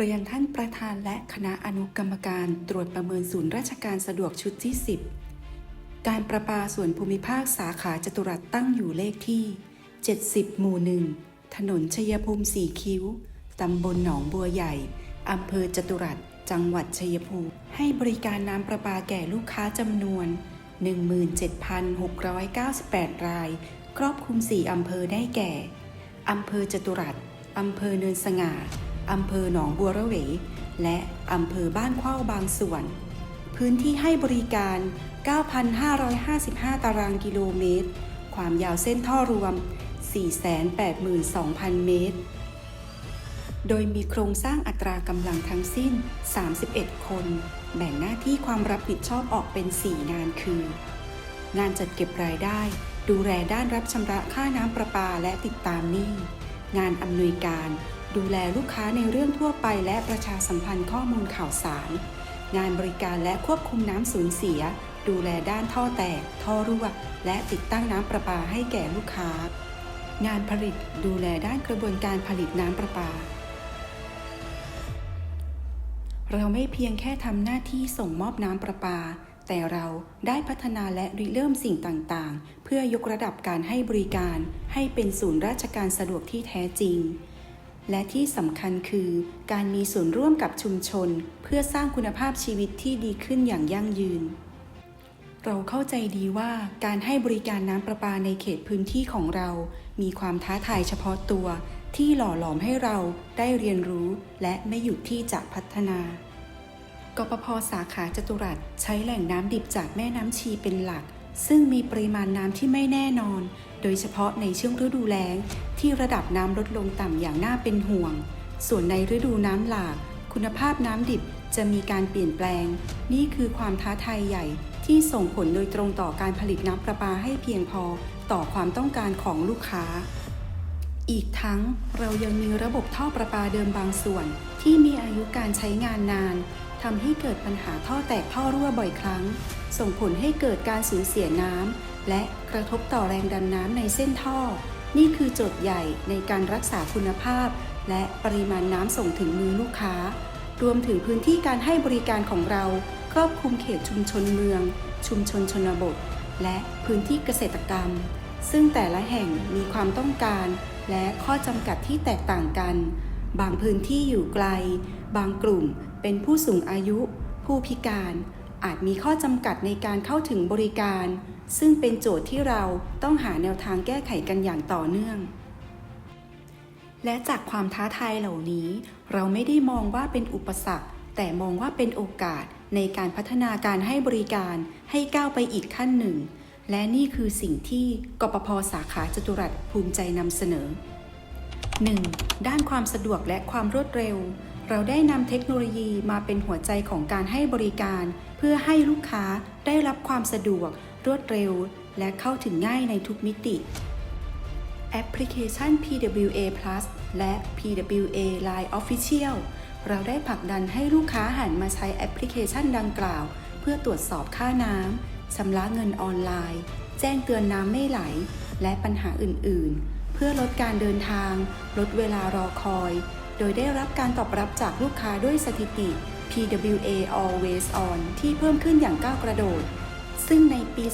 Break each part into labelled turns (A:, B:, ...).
A: เรียนท่านประธานและคณะอนุกรรมการตรวจประเมินศูนย์ราชการสะดวกชุดที่ 10 การประปาส่วนภูมิภาคสาขาจตุรัสตั้งอยู่เลขที่ 70 หมู่หนึ่ง ถนนชัยภูมิสีคิ้ว ตำบลหนองบัวใหญ่ อำเภอจตุรัส จังหวัดชัยภูมิ ให้บริการน้ำประปาแก่ลูกค้าจำนวน 17,698 ราย ครอบคลุม 4 อำเภอได้แก่ อำเภอจตุรัส อำเภอเนินสง่า อำเภอหนองบัวระเวและอำเภอบ้านเข้าบางส่วน พื้นที่ให้บริการ 9,555 ตารางกิโลเมตร ความยาวเส้นท่อรวม 482,000 เมตร โดยมีโครงสร้างอัตรากำลังทั้งสิ้น 31 คน แบ่งหน้าที่ความรับผิดชอบออกเป็น 4 งานคือ งานจัดเก็บรายได้ ดูแลด้านรับชำระค่าน้ำประปาและติดตามหนี้ งานอำนวยการ ดูแลลูกค้าในเรื่องทั่วไปและประชาสัมพันธ์ข้อมูลข่าวสาร งานบริการและควบคุมน้ำสูญเสีย ดูแลด้านท่อแตก ท่อรั่ว และติดตั้งน้ำประปาให้แก่ลูกค้า งานผลิตดูแลด้านกระบวนการผลิตน้ำประปา เราไม่เพียงแค่ทำหน้าที่ส่งมอบน้ำประปา แต่เราได้พัฒนาและริเริ่มสิ่งต่างๆ เพื่อยกระดับการให้บริการ ให้เป็นศูนย์ราชการสะดวกที่แท้จริง และที่สำคัญคือการมีส่วนร่วมกับชุมชน เพื่อสร้างคุณภาพชีวิตที่ดีขึ้นอย่างยั่งยืน เราเข้าใจดีว่าการให้บริการน้ำประปาในเขตพื้นที่ของเรา มีความท้าทายเฉพาะตัว ที่หล่อหลอมให้เราได้เรียนรู้และไม่หยุดที่จะพัฒนากปพสาขาจตุรัสใช้แหล่งน้ำดิบจากแม่น้ำชีเป็นหลัก ซึ่งมีปริมาณน้ำที่ไม่แน่นอน โดยเฉพาะในช่วงฤดูแล้ง ที่ระดับน้ำลดลงต่ำอย่างน่าเป็นห่วง ส่วนในฤดูน้ำหลาก คุณภาพน้ำดิบจะมีการเปลี่ยนแปลง นี่คือความท้าทายใหญ่ที่ส่งผลโดยตรงต่อการผลิตน้ำประปาให้เพียงพอต่อความต้องการของลูกค้า อีกทั้งเรายังมีระบบท่อประปาเดิมบางส่วน ที่มีอายุการใช้งานนาน ทำให้เกิดปัญหาท่อแตกท่อรั่วบ่อยครั้ง ส่งผลให้เกิดการสูญเสียน้ำและกระทบต่อแรงดันน้ำในเส้นท่อ นี่คือโจทย์ใหญ่ในการรักษาคุณภาพ และปริมาณน้ำส่งถึงมือลูกค้า รวมถึงพื้นที่การให้บริการของเรา ครอบคลุมเขตชุมชนเมือง ชุมชนชนบท และพื้นที่เกษตรกรรม ซึ่งแต่ละแห่งมีความต้องการ และข้อจำกัดที่แตกต่างกัน บางพื้นที่อยู่ไกล บางกลุ่ม เป็นผู้สูงอายุ ผู้พิการ อาจมีข้อจำกัดในการเข้าถึงบริการ ซึ่งเป็นโจทย์ที่เราต้องหาแนวทางแก้ไขกันอย่างต่อเนื่อง และจากความท้าทายเหล่านี้ เราไม่ได้มองว่าเป็นอุปสรรค แต่มองว่าเป็นโอกาสในการพัฒนาการให้บริการให้ก้าวไปอีกขั้นหนึ่ง และนี่คือสิ่งที่กปพสาขาจตุรัสภูมิใจนำเสนอ 1. ด้านความสะดวกและความรวดเร็ว เราได้นำเทคโนโลยีมาเป็นหัวใจของการให้บริการ เพื่อให้ลูกค้าได้รับความสะดวก รวดเร็ว และเข้าถึงง่ายในทุกมิติ แอปพลิเคชัน PWA Plus และ PWA Line Official เราได้ผลักดันให้ลูกค้าหันมาใช้แอปพลิเคชันดังกล่าว เพื่อตรวจสอบค่าน้ำชำระเงินออนไลน์ แจ้งเตือนน้ำไม่ไหล และปัญหาอื่น ๆ เพื่อลดการเดินทาง ลดเวลารอคอย โดยได้รับการตอบรับจากลูกค้าด้วยสถิติ PWA Always On ที่เพิ่มขึ้นอย่างก้าวกระโดด ซึ่งในปี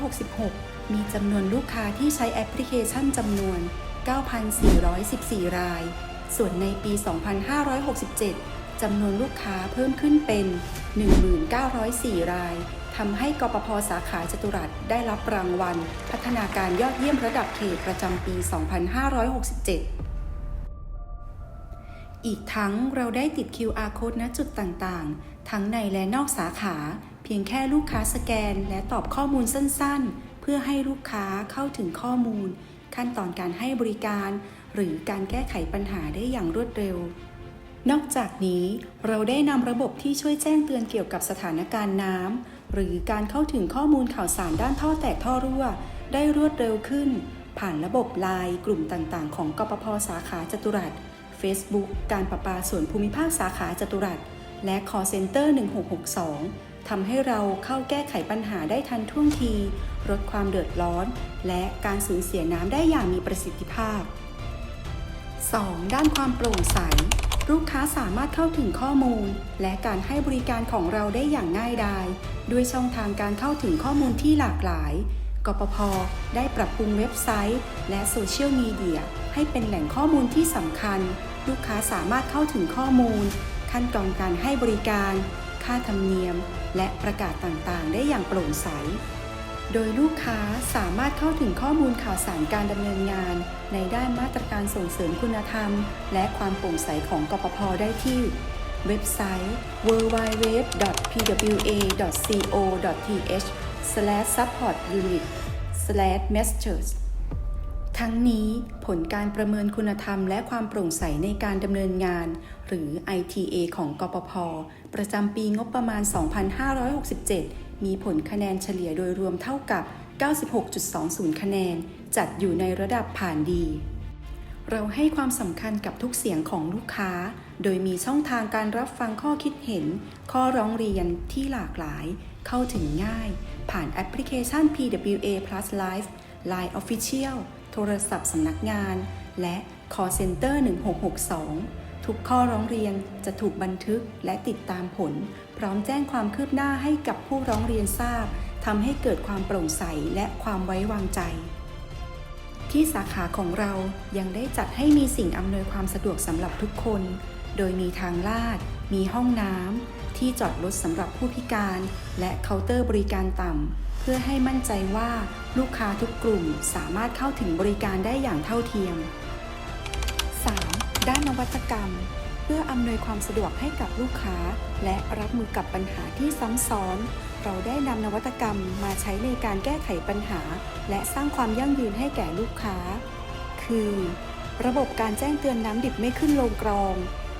A: 2566 มีจำนวนลูกค้าที่ใช้แอปพลิเคชันจำนวน 9,414 ราย ส่วนในปี 2567 จำนวนลูกค้าเพิ่มขึ้นเป็น 1904 รายทำให้กปพสาขาจตุรัสได้รับรางวัล พัฒนาการยอดเยี่ยมระดับเขตประจำปี 2567 อีกทั้งเราได้ติด QR code ณจุดต่างๆ ทั้งในและนอกสาขา เพียงแค่ลูกค้าสแกนและตอบข้อมูลสั้นๆ เพื่อให้ลูกค้าเข้าถึงข้อมูล ขั้นตอนการให้บริการ หรือการแก้ไขปัญหาได้อย่างรวดเร็ว นอกจากนี้เราได้นำระบบที่ช่วยแจ้งเตือนเกี่ยวกับสถานการณ์น้ำหรือการเข้าถึงข้อมูลข่าวสารด้านท่อแตกท่อรั่ว ได้รวดเร็วขึ้น ผ่านระบบไลน์กลุ่มต่างๆ ของกปพสาขาจตุรัส Facebook การประปาส่วนภูมิภาคสาขาจตุรัส และ call center 1662 ทำให้เราเข้าแก้ไขปัญหาได้ทันท่วงที ลดความเดือดร้อน และการสูญเสียน้ำได้อย่างมีประสิทธิภาพ 2. ด้านความโปร่งใส ลูกค้าสามารถเข้าถึงข้อมูล และการให้บริการของเราได้อย่างง่ายดาย ด้วยช่องทางการเข้าถึงข้อมูลที่หลากหลาย กปพ ได้ปรับปรุงเว็บไซต์ และโซเชียลมีเดียให้เป็นแหล่งข้อมูลที่สำคัญ ลูกค้าสามารถเข้าถึงข้อมูล ขั้นตอนการให้บริการ ค่าธรรมเนียม และประกาศต่างๆ ได้อย่างโปร่งใส โดยลูกค้าสามารถเข้าถึงข้อมูลข่าวสารการดำเนินงาน ในด้านมาตรการส่งเสริมคุณธรรม และความโปร่งใสของกปพได้ที่ เว็บไซต์ www.pwa.co.th/supportunit/messages ทั้งนี้ผลการประเมินคุณธรรมและความโปร่งใสในการดำเนินงาน หรือ ITA ของกปพ ประจำปีงบประมาณ 2567 มีผลคะแนนเฉลี่ยโดยรวมเท่ากับ 96.20 คะแนน จัดอยู่ในระดับผ่านดี เราให้ความสำคัญกับทุกเสียงของลูกค้า โดยมีช่องทางการรับฟังข้อคิดเห็น ข้อร้องเรียนที่หลากหลาย เข้าถึงง่าย ผ่านแอปพลิเคชัน PWA Plus Live Line Official โทรศัพท์สำนักงาน และ Call Center 1662 ทุกข้อร้องเรียนจะถูกบันทึกและติดตามผล พร้อมแจ้งความคืบหน้าให้กับผู้ร้องเรียนทราบทำให้เกิดความโปร่งใสและความไว้วางใจ ที่สาขาของเรายังได้จัดให้มีสิ่งอำนวยความสะดวกสำหรับทุกคน โดยมีทางลาด มีห้องน้ำที่จอดรถสำหรับผู้พิการ และเคาน์เตอร์บริการต่ำ เพื่อให้มั่นใจว่าลูกค้าทุกกลุ่มสามารถเข้าถึงบริการได้อย่างเท่าเทียม 3. ด้านนวัตกรรม เพื่ออำนวยความสะดวกให้กับลูกค้า และรับมือกับปัญหาที่ซ้ำซ้อน เราได้นำนวัตกรรมมาใช้ในการแก้ไขปัญหา และสร้างความยั่งยืนให้แก่ลูกค้า คือ ระบบการแจ้งเตือนน้ำดิบไม่ขึ้นลงกรอง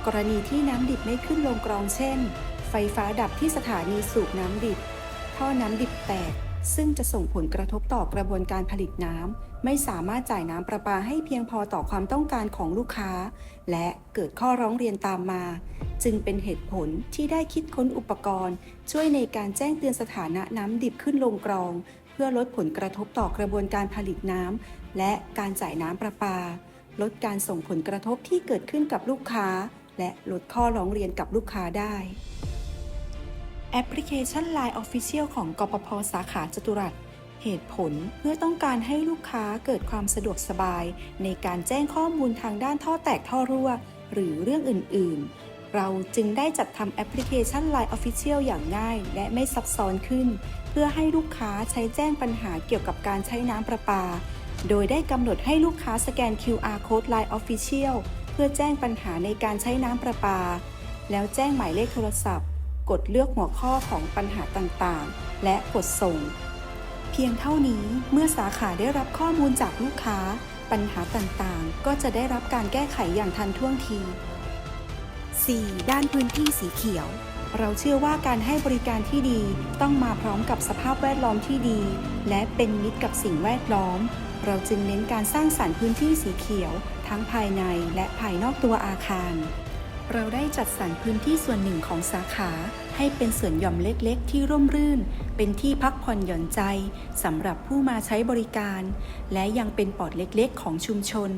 A: กรณีที่น้ำดิบไม่ขึ้นลงกรองเช่น ไฟฟ้าดับที่สถานีสูบน้ำดิบ ท่อน้ำดิบแตก ซึ่งจะส่งผลกระทบต่อกระบวนการผลิตน้ำ ไม่สามารถจ่ายน้ำประปาให้เพียงพอต่อความต้องการของลูกค้า และเกิดข้อร้องเรียนตามมา จึงเป็นเหตุผลที่ได้คิดค้นอุปกรณ์ ช่วยในการแจ้งเตือนสถานะน้ำดิบขึ้นลงกรอง เพื่อลดผลกระทบต่อกระบวนการผลิตน้ำและการจ่ายน้ำประปา ลดการส่งผลกระทบที่เกิดขึ้นกับลูกค้า และลดข้อร้องเรียนกับลูกค้าได้ แอปพลิเคชัน Line Official ของกปพสาขาจตุรัส เหตุผลเพื่อต้องการให้ลูกค้าเกิดความสะดวกสบาย ในการแจ้งข้อมูลทางด้านท่อแตกท่อรั่ว หรือเรื่องอื่น ๆ เราจึงได้จัดทำแอปพลิเคชัน Line Official อย่างง่าย และไม่ซับซ้อนขึ้น เพื่อให้ลูกค้าใช้แจ้งปัญหาเกี่ยวกับการใช้น้ำประปา โดยได้กำหนดให้ลูกค้าสแกน QR Code Line Official เพื่อแจ้งปัญหาในการใช้น้ำประปา แล้วแจ้งหมายเลขโทรศัพท์ กดเลือกหัวข้อของปัญหาต่างๆ และกดส่ง เพียงเท่านี้เมื่อสาขาได้รับข้อมูลจากลูกค้า ปัญหาต่างๆ ก็จะได้รับการแก้ไขอย่างทันท่วงที 4. ด้านพื้นที่สีเขียว เราเชื่อว่าการให้บริการที่ดีต้องมาพร้อมกับสภาพแวดล้อมที่ดี และเป็นมิตรกับสิ่งแวดล้อม เราจึงเน้นการสร้างสรรค์พื้นที่สีเขียว ทั้งภายในและภายนอกตัวอาคาร เราได้จัดสรรพื้นที่ส่วนหนึ่งของสาขา ให้เป็นสวนหย่อมเล็กๆ ที่ร่มรื่น เป็นที่พักผ่อนหย่อนใจสำหรับผู้มาใช้บริการ และยังเป็นปอดเล็กๆ ของชุมชน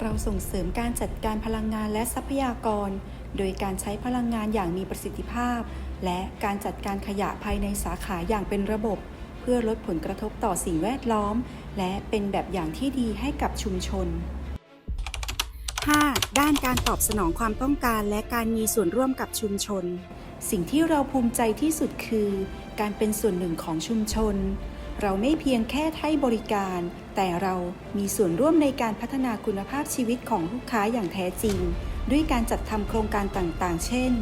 A: เราส่งเสริมการจัดการพลังงานและทรัพยากร โดยการใช้พลังงานอย่างมีประสิทธิภาพ และการจัดการขยะภายในสาขาอย่างเป็นระบบ เพื่อลดผลกระทบต่อสิ่งแวดล้อม และเป็นแบบอย่างที่ดีให้กับชุมชน 5. ด้านการตอบสนองความต้องการและการมีส่วนร่วมกับชุมชน สิ่งที่เราภูมิใจที่สุดคือ การเป็นส่วนหนึ่งของชุมชน เราไม่เพียงแค่ให้บริการ แต่เรามีส่วนร่วมในการพัฒนาคุณภาพชีวิตของลูกค้าอย่างแท้จริง ด้วยการจัดทำโครงการต่างๆ เช่น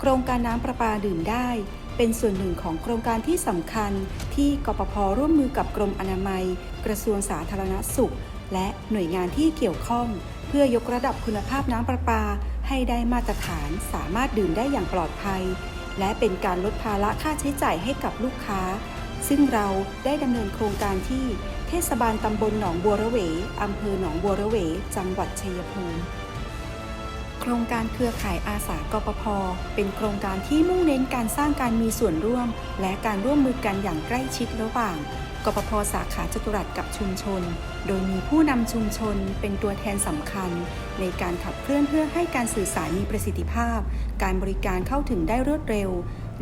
A: โครงการน้ำประปาดื่มได้ เป็นส่วนหนึ่งของโครงการที่สำคัญ ที่กปพร่วมมือกับกรมอนามัย กระทรวงสาธารณสุข และหน่วยงานที่เกี่ยวข้อง เพื่อยกระดับคุณภาพน้ำประปา ให้ได้มาตรฐานสามารถดื่มได้อย่างปลอดภัย และเป็นการลดภาระค่าใช้จ่ายให้กับลูกค้า ซึ่งเราได้ดำเนินโครงการที่เทศบาลตำบลหนองบัวระเวอำเภอหนองบัวระเว จังหวัดชัยภูมิโครงการเครือข่ายอาสากปพ เป็นโครงการที่มุ่งเน้นการสร้างการมีส่วนร่วม และการร่วมมือกันอย่างใกล้ชิดระหว่าง กปพสาขาจตุรัสกับชุมชน โดยมีผู้นำชุมชนเป็นตัวแทนสำคัญ ในการขับเคลื่อนเพื่อให้การสื่อสารมีประสิทธิภาพ การบริการเข้าถึงได้รวดเร็ว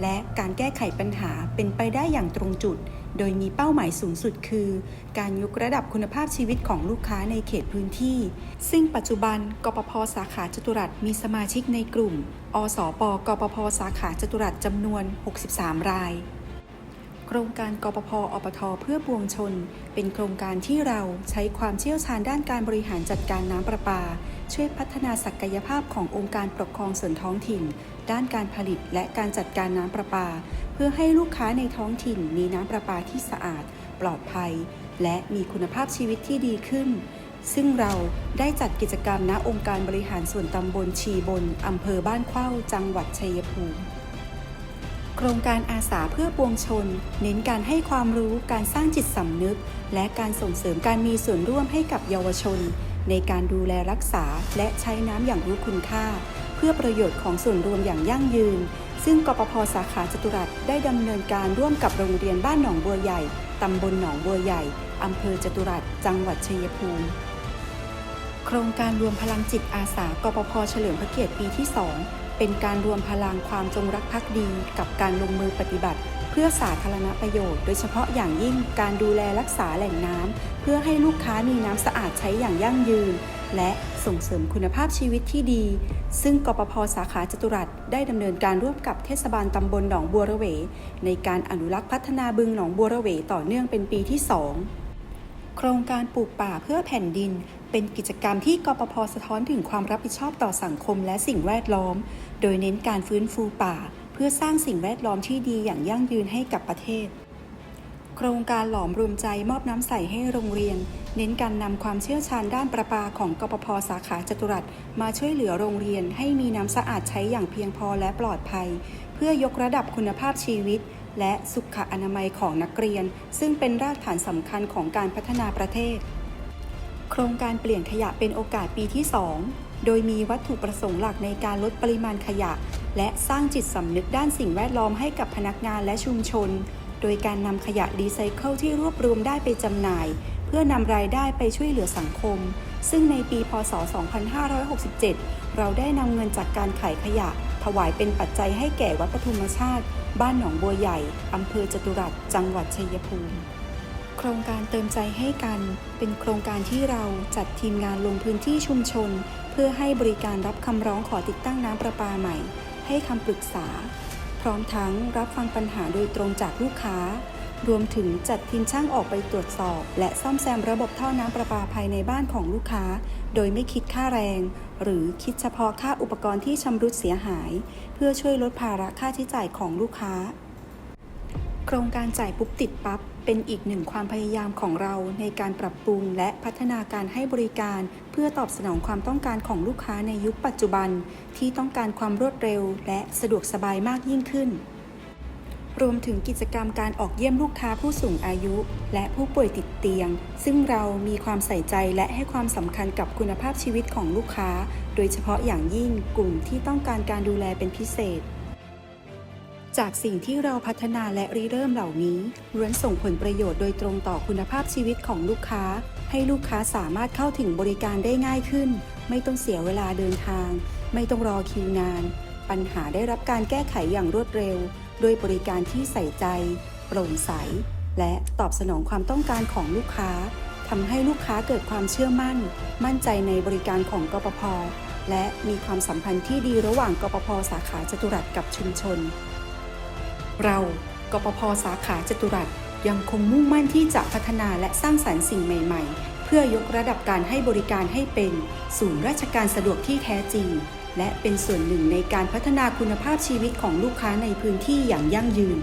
A: และการแก้ไขปัญหาเป็นไปได้อย่างตรงจุด โดยมีเป้าหมายสูงสุดคือ การยกระดับคุณภาพชีวิตของลูกค้าในเขตพื้นที่ ซึ่งปัจจุบันกปพสาขาจตุรัสมีสมาชิกในกลุ่ม อสปกปพสาขาจตุรัสจำนวน 63 ราย โครงการกปพอปทเพื่อปวงชน เป็นโครงการที่เราใช้ความเชี่ยวชาญด้านการบริหารจัดการน้ำประปา ช่วยพัฒนาศักยภาพขององค์การปกครองส่วนท้องถิ่น ด้านการผลิตและการจัดการน้ำประปา เพื่อให้ลูกค้าในท้องถิ่นมีน้ำประปาที่สะอาด ปลอดภัย และมีคุณภาพชีวิตที่ดีขึ้น ซึ่งเราได้จัดกิจกรรมณองค์การบริหารส่วนตำบลชีบนอำเภอบ้านเข้าจังหวัดชัยภูมิ โครงการอาสาเพื่อปวงชน เน้นการให้ความรู้การสร้างจิตสำนึก และการส่งเสริมการมีส่วนร่วมให้กับเยาวชน ในการดูแลรักษาและใช้น้ำอย่างรู้คุณค่า เพื่อประโยชน์ของส่วนรวมอย่างยั่งยืน ซึ่งกปพสาขาจตุรัสได้ดำเนินการร่วมกับโรงเรียนบ้านหนองบัวใหญ่ตำบลหนองบัวใหญ่อำเภอจตุรัสจังหวัดชัยภูมิ ครงการรวมพลังจิตอาสากปพเฉลิมพระเกียรติปีที่ 2 เป็นการรวมพลังความจงรักภักดี กับการลงมือปฏิบัติ เพื่อสาธารณประโยชน์ โดยเฉพาะอย่างยิ่งการดูแลรักษาแหล่งน้ำเพื่อให้ลูกค้ามีน้ำสะอาดใช้อย่างยั่งยืน และส่งเสริมคุณภาพชีวิตที่ดี ซึ่งกปพสาขาจตุรัสได้ดำเนินการร่วมกับเทศบาลตำบลหนองบัวระเว ในการอนุรักษ์พัฒนาบึงหนองบัวระเวต่อเนื่องเป็นปีที่ 2โครงการปลูกป่าเพื่อแผ่นดิน เป็นกิจกรรมที่กปพสะท้อนถึงความรับผิดชอบต่อสังคมและสิ่งแวดล้อม โดยเน้นการฟื้นฟูป่า เพื่อสร้างสิ่งแวดล้อมที่ดีอย่างยั่งยืนให้กับประเทศ โครงการหลอมรวมใจมอบน้ำใสให้โรงเรียน เน้นการนำความเชี่ยวชาญด้านประปาของกปพสาขาจตุรัสมาช่วยเหลือโรงเรียนให้มีน้ำสะอาดใช้อย่างเพียงพอและปลอดภัย เพื่อยกระดับคุณภาพชีวิต และสุขอนามัยของนักเรียน ซึ่งเป็นรากฐานสำคัญของการพัฒนาประเทศ โครงการเปลี่ยนขยะเป็นโอกาสปีที่ 2 โดยมีวัตถุประสงค์หลักในการลดปริมาณขยะ และสร้างจิตสำนึกด้านสิ่งแวดล้อมให้กับพนักงานและชุมชน โดยการนำขยะรีไซเคิลที่รวบรวมได้ไปจำหน่าย เพื่อนำรายได้ไปช่วยเหลือสังคม ซึ่งในปี พศ 2567 เราได้นำเงินจากการขายขยะ ถวายเป็นปัจจัยให้แก่วัดปทุมชาติ บ้านหนองบัวใหญ่อำเภอจตุรัสจังหวัดชัยภูมิ โครงการเติมใจให้กัน เป็นโครงการที่เราจัดทีมงานลงพื้นที่ชุมชน เพื่อให้บริการรับคำร้องขอติดตั้งน้ำประปาใหม่ ให้คำปรึกษา พร้อมทั้งรับฟังปัญหาโดยตรงจากลูกค้า รวมถึงจัดทีมช่างออกไปตรวจสอบ และซ่อมแซมระบบท่อน้ำประปาภายในบ้านของลูกค้า โดยไม่คิดค่าแรง หรือคิดเฉพาะค่าอุปกรณ์ที่ชำรุดเสียหาย เพื่อช่วยลดภาระค่าใช้จ่ายของลูกค้า โครงการจ่ายปุ๊บติดปั๊บ เป็นอีกหนึ่งความพยายามของเราในการปรับปรุงและพัฒนาการให้บริการ เพื่อตอบสนองความต้องการของลูกค้าในยุคปัจจุบัน ที่ต้องการความรวดเร็ว และสะดวกสบายมากยิ่งขึ้น รวมถึงกิจกรรมการออกเยี่ยมลูกค้าผู้สูงอายุ และผู้ป่วยติดเตียง ซึ่งเรามีความใส่ใจและให้ความสำคัญกับคุณภาพชีวิตของลูกค้า โดยเฉพาะอย่างยิ่งกลุ่มที่ต้องการการดูแลเป็นพิเศษ จากสิ่งที่เราพัฒนาและริเริ่มเหล่านี้ล้วนส่งผลประโยชน์โดยตรงต่อคุณภาพชีวิตของลูกค้า ให้ลูกค้าสามารถเข้าถึงบริการได้ง่ายขึ้น ไม่ต้องเสียเวลาเดินทาง ไม่ต้องรอคิวนาน ปัญหาได้รับการแก้ไขอย่างรวดเร็ว ด้วยบริการที่ใส่ใจ โปร่งใส และตอบสนองความต้องการของลูกค้าทำให้ลูกค้าเกิดความเชื่อมั่น มั่นใจในบริการของกปพและมีความสัมพันธ์ที่ดีระหว่างกปพสาขาจตุรัสกับชุมชน เรากปพสาขาจตุรัสยังคงมุ่งมั่นที่จะพัฒนาและสร้างสรรค์สิ่งใหม่ ๆ เพื่อยกระดับการให้บริการให้เป็น ศูนย์ราชการสะดวกที่แท้จริง และเป็นส่วนหนึ่งในการพัฒนาคุณภาพชีวิตของลูกค้าในพื้นที่อย่างยั่งยืน